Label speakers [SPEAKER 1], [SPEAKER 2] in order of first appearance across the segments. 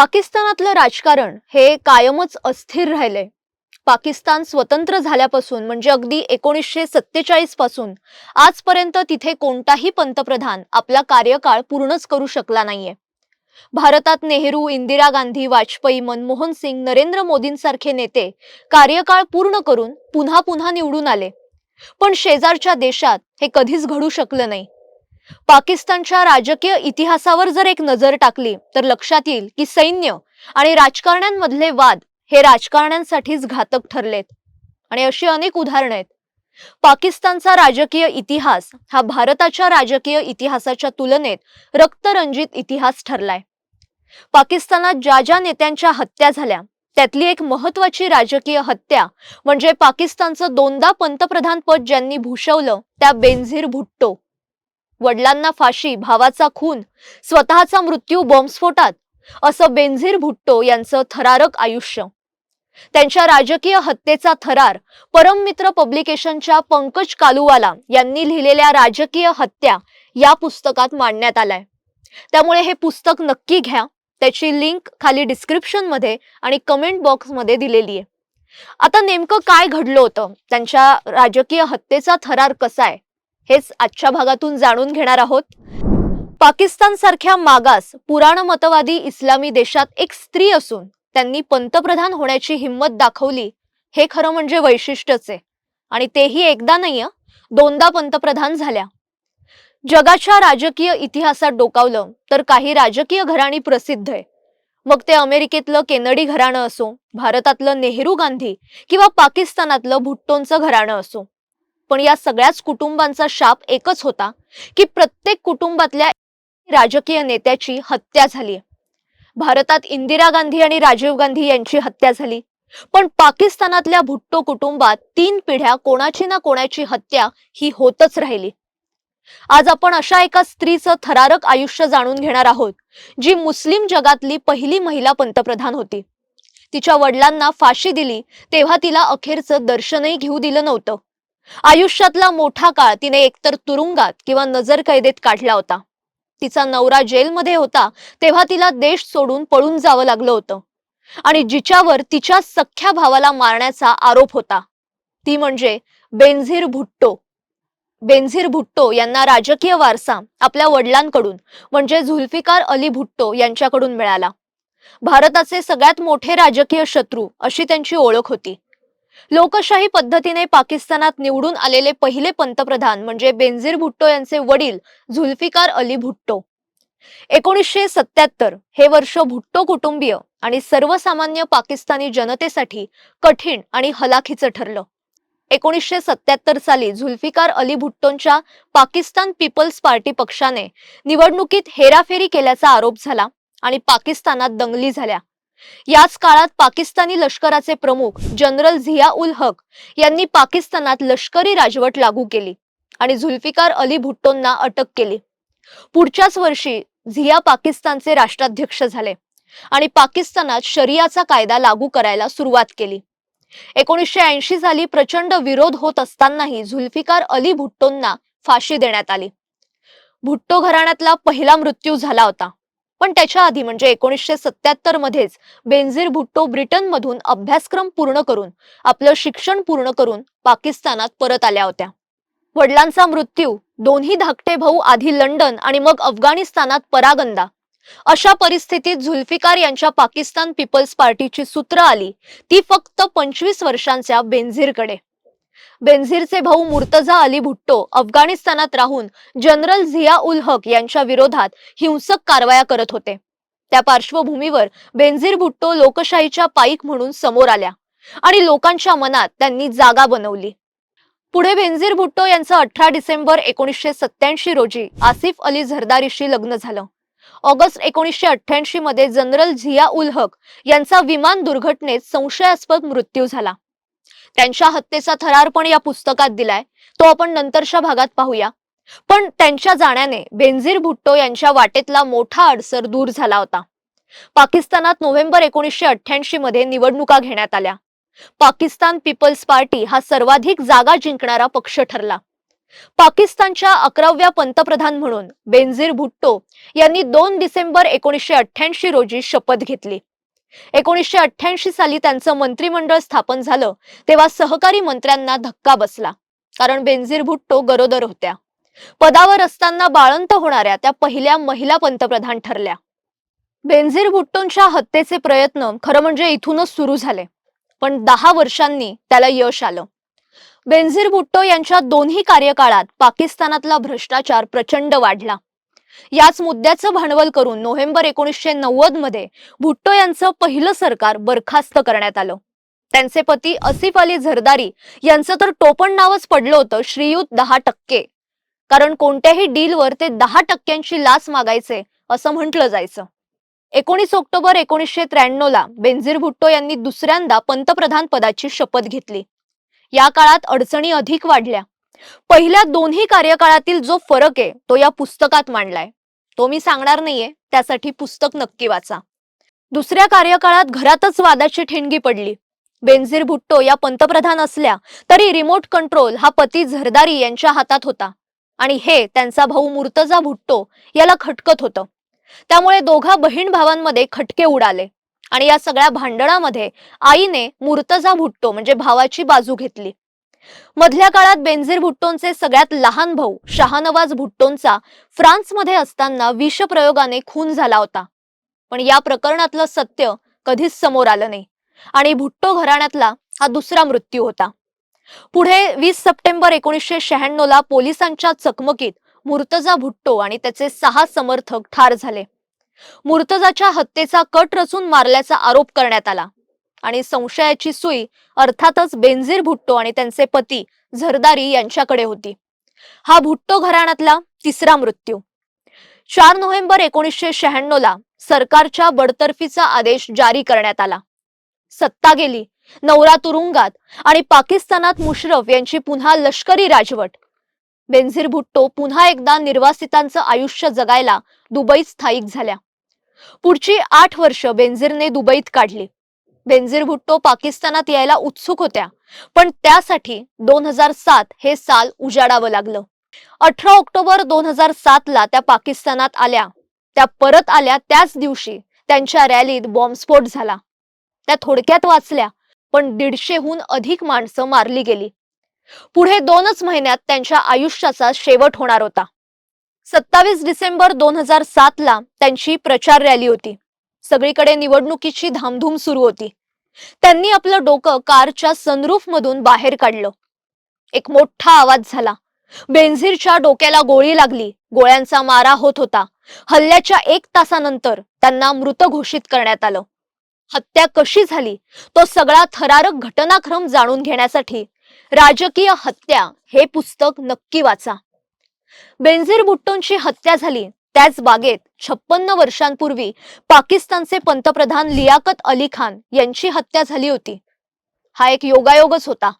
[SPEAKER 1] पाकिस्तानातलं राजकारण हे कायमच अस्थिर राहिलंय. पाकिस्तान स्वतंत्र झाल्यापासून म्हणजे अगदी एकोणीसशे सत्तेचाळीसपासून आजपर्यंत तिथे कोणताही पंतप्रधान आपला कार्यकाळ पूर्णच करू शकला नाहीये. भारतात नेहरू इंदिरा गांधी वाजपेयी मनमोहन सिंग नरेंद्र मोदींसारखे नेते कार्यकाळ पूर्ण करून पुन्हा पुन्हा निवडून आले. पण शेजारच्या देशात हे कधीच घडू शकलं नाही. पाकिस्तानच्या राजकीय इतिहासावर जर एक नजर टाकली तर लक्षात येईल की सैन्य आणि राजकारण्यांमधले वाद हे राजकारण्यांसाठीच घातक ठरलेत. आणि अशी अनेक उदाहरणं आहेत. पाकिस्तानचा राजकीय इतिहास हा भारताच्या राजकीय इतिहासाच्या तुलनेत रक्तरंजित इतिहास ठरलाय. पाकिस्तानात ज्या ज्या नेत्यांच्या हत्या झाल्या त्यातली एक महत्वाची राजकीय हत्या म्हणजे पाकिस्तानचं दोनदा पंतप्रधान पद ज्यांनी भूषवलं त्या बेनझीर भुट्टो. वडिलांना फाशी भावाचा खून स्वतःचा मृत्यू बॉम्बस्फोटात असं बेनझीर भुट्टो यांचं थरारक आयुष्य. त्यांच्या राजकीय हत्येचा थरार परममित्र पब्लिकेशनच्या पंकज कालुवाला यांनी लिहिलेल्या राजकीय हत्या या पुस्तकात मांडण्यात आलाय. त्यामुळे हे पुस्तक नक्की घ्या. त्याची लिंक खाली डिस्क्रिप्शनमध्ये आणि कमेंट बॉक्समध्ये दिलेली आहे. आता नेमकं काय घडलं होतं? त्यांच्या राजकीय हत्येचा थरार कसा आहे? हेच आजच्या भागातून जाणून घेणार आहोत. पाकिस्तान सारख्या मागास पुराणमतवादी इस्लामी देशात एक स्त्री असून त्यांनी पंतप्रधान होण्याची हिंमत दाखवली हे खरं म्हणजे वैशिष्ट्यच. आहे आणि तेही एकदा नाही दोनदा पंतप्रधान झाल्या. जगाच्या राजकीय इतिहासात डोकावलं तर काही राजकीय घराणी प्रसिद्ध आहे. मग ते अमेरिकेतलं केनडी घराणं असो भारतातलं नेहरू गांधी किंवा पाकिस्तानातलं भुट्टोंचं घराणं असो. पण या सगळ्याच कुटुंबांचा शाप एकच होता की प्रत्येक कुटुंबातल्या राजकीय नेत्याची हत्या झाली भारतात इंदिरा गांधी आणि राजीव गांधी यांची हत्या झाली. पण पाकिस्तानातल्या भुट्टो कुटुंबात तीन पिढ्या कोणाची ना कोणाची हत्या ही होतच राहिली. आज आपण अशा एका स्त्रीचं थरारक आयुष्य जाणून घेणार आहोत जी मुस्लिम जगातली पहिली महिला पंतप्रधान होती. तिच्या वडिलांना फाशी दिली तेव्हा तिला अखेरचं दर्शनही घेऊ दिलं नव्हतं. आयुष्यातला मोठा काळ तिने एकतर तुरुंगात किंवा नजर कैदेत काढला होता. तिचा नवरा जेलमध्ये होता तेव्हा तिला देश सोडून पळून जावं लागलं होतं. आणि जिच्यावर तिच्या सख्ख्या भावाला मारण्याचा आरोप होता. ती म्हणजे बेंझीर भुट्टो. बेनझीर भुट्टो यांना राजकीय वारसा आपल्या वडिलांकडून म्हणजे झुल्फिकार अली भुट्टो यांच्याकडून मिळाला. भारताचे सगळ्यात मोठे राजकीय शत्रू अशी त्यांची ओळख होती. लोकशाही पद्धतीने पाकिस्तानात निवडून आलेले पहिले पंतप्रधान म्हणजे बेनझीर भुट्टो यांचे वडील झुल्फिकार अली भुट्टो. एकोणीसशे सत्याहत्तर हे वर्ष भुट्टो कुटुंबीय आणि सर्वसामान्य पाकिस्तानी जनतेसाठी कठीण आणि हलाखीचं ठरलं. एकोणीसशे सत्याहत्तर साली झुल्फिकार अली भुट्टोंच्या पाकिस्तान पीपल्स पार्टी पक्षाने निवडणुकीत हेराफेरी केल्याचा आरोप झाला आणि पाकिस्तानात दंगली झाल्या. याच काळात पाकिस्तानी लष्कराचे प्रमुख जनरल झिया उल हक यांनी पाकिस्तानात लष्करी राजवट लागू केली आणि झुल्फिकार अली भुट्टोंना अटक केली. पुढच्याच वर्षी झिया पाकिस्तानचे राष्ट्राध्यक्ष झाले आणि पाकिस्तानात शरियाचा कायदा लागू करायला सुरुवात केली. एकोणीसशे ऐंशी साली प्रचंड विरोध होत असतानाही झुल्फिकार अली भुट्टोंना फाशी देण्यात आली. भुट्टो घराण्यातला पहिला मृत्यू झाला होता. पण त्याच्या आधी म्हणजे एकोणीसशे सत्याहत्तर मध्येच बेनझीर भुट्टो ब्रिटनमधून अभ्यासक्रम पूर्ण करून आपलं शिक्षण पूर्ण करून पाकिस्तानात परत आल्या होत्या. वडिलांचा मृत्यू दोन्ही धाकटे भाऊ आधी लंडन आणि मग अफगाणिस्तानात परागंदा. अशा परिस्थितीत झुल्फिकार यांच्या पाकिस्तान पीपल्स पार्टीची सूत्र आली ती फक्त पंचवीस वर्षांच्या बेंझीरकडे. बेनझीरचे भाऊ मुर्तजा अली भुट्टो अफगाणिस्तानात राहून जनरल झिया उल हक यांच्या विरोधात हिंसक कारवाया करत होते. त्या पार्श्वभूमीवर बेनझीर भुट्टो लोकशाहीच्या पाईक म्हणून समोर आल्या आणि लोकांच्या मनात त्यांनी जागा बनवली. पुढे बेनझीर भुट्टो यांचं अठरा डिसेंबर एकोणीसशे सत्याऐंशी रोजी आसिफ अली झरदारीशी लग्न झालं. ऑगस्ट एकोणीसशे अठ्ठ्याऐंशी मध्ये जनरल झिया उल हक यांचा विमान दुर्घटनेत संशयास्पद मृत्यू झाला. त्यांच्या हत्येचा थरार पण या पुस्तकात दिलाय. तो आपण नंतरच्या भागात पाहूया. पण त्यांच्या जाण्याने बेनझीर भुट्टो यांच्या वाटेतला मोठा अडसर दूर झाला होता. पाकिस्तानात नोव्हेंबर एकोणीसशे अठ्ठ्याऐंशी मध्ये निवडणुका घेण्यात आल्या. पाकिस्तान पीपल्स पार्टी हा सर्वाधिक जागा जिंकणारा पक्ष ठरला. पाकिस्तानच्या अकराव्या पंतप्रधान म्हणून बेनझीर भुट्टो यांनी दोन डिसेंबर एकोणीसशे अठ्ठ्याऐंशी रोजी शपथ घेतली. एकोणीसशे अठ्ठ्याऐंशी साली त्यांचं मंत्रिमंडळ स्थापन झालं तेव्हा सहकारी मंत्र्यांना धक्का बसला कारण बेनझीर भुट्टो गरोदर होत्या. पदावर असताना बाळंत होणाऱ्या त्या पहिल्या महिला पंतप्रधान ठरल्या. बेनझीर भुट्टोंच्या हत्येचे प्रयत्न खरं म्हणजे इथूनच सुरू झाले पण दहा वर्षांनी त्याला यश आलं. बेनझीर भुट्टो यांच्या दोन्ही कार्यकाळात पाकिस्तानातला भ्रष्टाचार प्रचंड वाढला. याच मुद्द्याचं भांडवल करून नोव्हेंबर एकोणीसशे नव्वदमध्ये भुट्टो यांचं पहिलं सरकार बरखास्त करण्यात आलं. त्यांचे पती असिफ अली झरदारी यांचं तर टोपण नावच पडलं होतं श्रीयुत दहा टक्के. कारण कोणत्याही डीलवर ते दहा टक्क्यांची लाच मागायचे असं म्हटलं जायचं. एकोणीस ऑक्टोबर एकोणीसशे त्र्याण्णव ला भुट्टो यांनी दुसऱ्यांदा पंतप्रधान पदाची शपथ घेतली. या काळात अडचणी अधिक वाढल्या. पहिल्या दोन्ही कार्यकाळातील जो फरक आहे तो या पुस्तकात मांडलाय. तो मी सांगणार नाहीये त्यासाठी पुस्तक नक्की वाचा. दुसऱ्या कार्यकाळात घरातच वादाची ठिणगी पडली. बेनझीर भुट्टो या पंतप्रधान असल्या तरी रिमोट कंट्रोल हा पती झरदारी यांच्या हातात होता. आणि हे त्यांचा भाऊ मुर्तजा भुट्टो याला खटकत होतं. त्यामुळे दोघा बहीण भावांमध्ये खटके उडाले. आणि या सगळ्या भांडणामध्ये आईने मुर्तजा भुट्टो म्हणजे भावाची बाजू घेतली. मधल्या काळात बेंझीर भुट्टोंचे सगळ्यात लहान भाऊ शहानवाज भुट्टोंचा फ्रान्समध्ये असताना विषप्रयोगाने खून झाला होता. पण या प्रकरणातलं सत्य कधीच समोर आलं नाही आणि भुट्टो घराण्यातला हा दुसरा मृत्यू होता. पुढे वीस सप्टेंबर एकोणीसशे शहाण्णव ला पोलिसांच्या चकमकीत मुर्तजा भुट्टो आणि त्याचे सहा समर्थक ठार झाले. मुर्तजाच्या हत्येचा कट रचून मारल्याचा आरोप करण्यात आला. आणि संशयाची सुई अर्थातच बेनझीर भुट्टो आणि त्यांचे पती झरदारी यांच्याकडे होती. हा भुट्टो घराण्यातला तिसरा मृत्यू. चार नोव्हेंबर एकोणीसशे शहाण्णव ला सरकारच्या बडतर्फीचा आदेश जारी करण्यात आला. सत्ता गेली. नवरा तुरुंगात आणि पाकिस्तानात मुशरफ यांची पुन्हा लष्करी राजवट. बेनझीर भुट्टो पुन्हा एकदा निर्वासितांचं आयुष्य जगायला दुबईत स्थायिक झाल्या. पुढची आठ वर्ष बेनझीरने दुबईत काढली. बेनझीर भुट्टो पाकिस्तानात यायला उत्सुक होत्या. पण त्यासाठी दोन हजार सात हे साल उजाडावं लागलं. अठरा ऑक्टोबर दोन हजार सात ला त्या पाकिस्तानात आल्या. त्या परत आल्या त्याच दिवशी त्यांच्या रॅलीत बॉम्बस्फोट झाला. त्या थोडक्यात वाचल्या पण दीडशेहून अधिक माणसं मारली गेली. पुढे दोनच महिन्यात त्यांच्या आयुष्याचा शेवट होणार होता. सत्तावीस डिसेंबर दोन हजार सात ला त्यांची प्रचार रॅली होती. सगळीकडे निवडणुकीची धामधूम सुरू होती. त्यांनी आपलं डोकं कारच्या सनरूफ मधून बाहेर काढलं. एक मोठा आवाज झाला. बेनझीरच्या डोक्याला गोळी लागली. गोळ्यांचा मारा होत होता. हल्ल्याच्या एक तासानंतर त्यांना मृत घोषित करण्यात आलं. हत्या कशी झाली? तो सगळा थरारक घटनाक्रम जाणून घेण्यासाठी राजकीय हत्या हे पुस्तक नक्की वाचा. बेनझीर भुट्टोंची हत्या झाली. त्याच बागेत छप्पन्न वर्षांपूर्वी पाकिस्तानचे पंतप्रधान लियाकत अली खान यांची हत्या झाली होती. हा एक योगायोगच होता.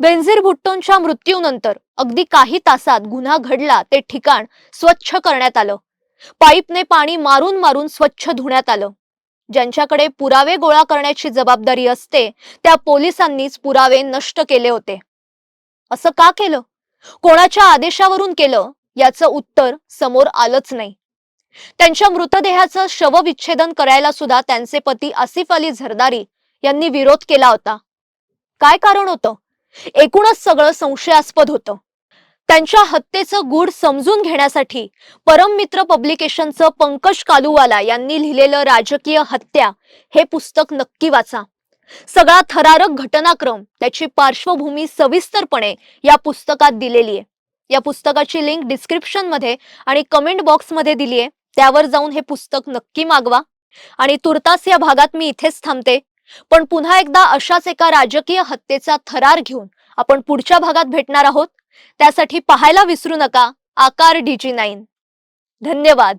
[SPEAKER 1] बेनझीर भुट्टोंच्या मृत्यूनंतर अगदी काही तासात गुन्हा घडला ते ठिकाण स्वच्छ करण्यात आलं. पाईपने पाणी मारून मारून स्वच्छ धुण्यात आलं. ज्यांच्याकडे पुरावे गोळा करण्याची जबाबदारी असते त्या पोलिसांनीच पुरावे नष्ट केले होते. असं का केलं? कोणाच्या आदेशावरून केलं? याचं उत्तर समोर आलंच नाही. त्यांच्या मृतदेहाचं शवविच्छेदन करायला सुद्धा त्यांचे पती आसिफ अली झरदारी यांनी विरोध केला होता. काय कारण होतं? एकूणच सगळं संशयास्पद होतं. त्यांच्या हत्येचं गूढ समजून घेण्यासाठी परममित्र पब्लिकेशनचं पंकज कालुवाला यांनी लिहिलेलं राजकीय हत्या हे पुस्तक नक्की वाचा. सगळा थरारक घटनाक्रम त्याची पार्श्वभूमी सविस्तरपणे या पुस्तकात दिलेली आहे. या पुस्तकाची लिंक डिस्क्रिप्शनमध्ये आणि कमेंट बॉक्समध्ये दिली आहे त्यावर जाऊन हे पुस्तक नक्की मागवा. आणि तुर्तास या भागात मी इथेच थांबते. पण पुन्हा एकदा अशाच एका राजकीय हत्येचा थरार घेऊन आपण पुढच्या भागात भेटणार आहोत. त्यासाठी पाहायला विसरू नका. आकार डीजी नाईन धन्यवाद.